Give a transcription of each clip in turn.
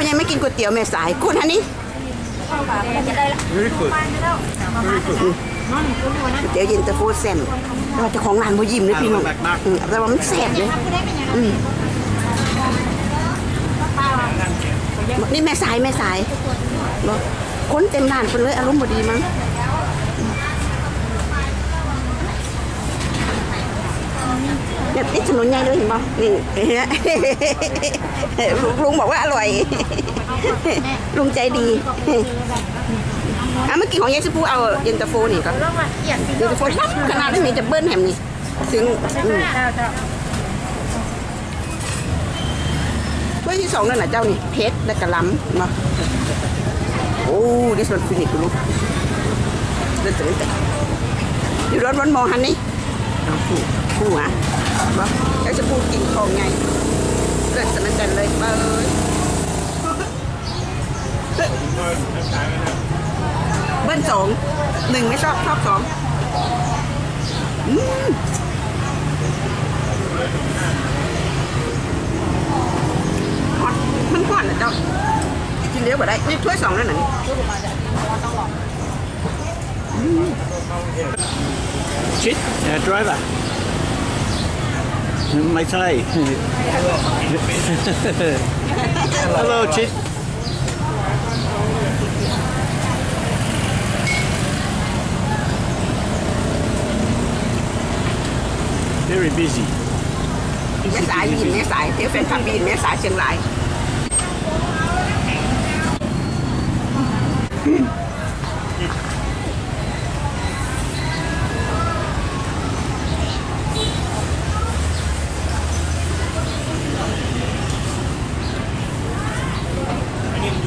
คุณยังไม่กินก๋วยเตี๋ยวแม่สายคุณฮันนี่ Very good. เดี๋ยวเย็นตาโฟแซมแต่ว่าเจ้าของร้านบ่ยิ้มเลยพี่น้องอืมแต่ว่ามันแซ่บเลยอืมนี่แม่สายแม่สายบอกคนเต็มร้านคนเลยอารมณ์บ่ดีมั้ง เนี่ยติดถนนใหญ่เลยเห็นป่ะนี่ลุงลุงบอกว่าอร่อย ลุงใจดีอะเมื่อกี้ของยายสปูเอาเย็นตาโฟนี่ก่อนเดี๋ยวจะโฟชัดขนาดนี้จะเบิ้ลแหมนี่ถึงถ้วยที่สองนั่นน่ะเจ้านี่เพชรและกระลำมาโอ้ดิสันฟินิกลูกเดินตื่นแต่อยู่รถวันมองหันนี่ผู้ผู้อะ บ่แล้วจะพูดกินของไง เกิดสนันกันเลยเบยเบิ้ลสองหนึ่งไม่ชอบชอบสองฮอตมันก่อนนะเจ้ากินเลี้ยวกว่าได้นี่ถ้วยสองนั่นน่ะนี่ Chit, uh, driver. ไม่ใช่ Hello, Chit. Very busy. แม่สายบินแม่สายเที่ยวแฟนคลับบินแม่สายเชียงราย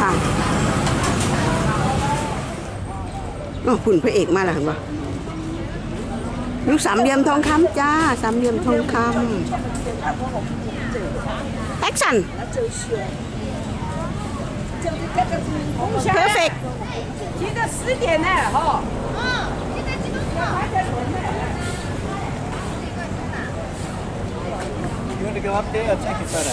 ค่ะโอ้คุณพระเอกมาแล้วเห็นปะลูกสามเหลี่ยมทองคำจ้า สามเหลี่ยมทองคำแอคชั่น perfect 提的十点呢，哈。 You want to go up there or take a photo?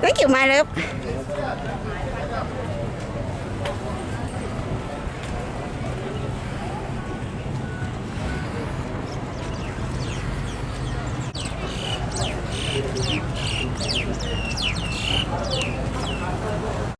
Thank you my love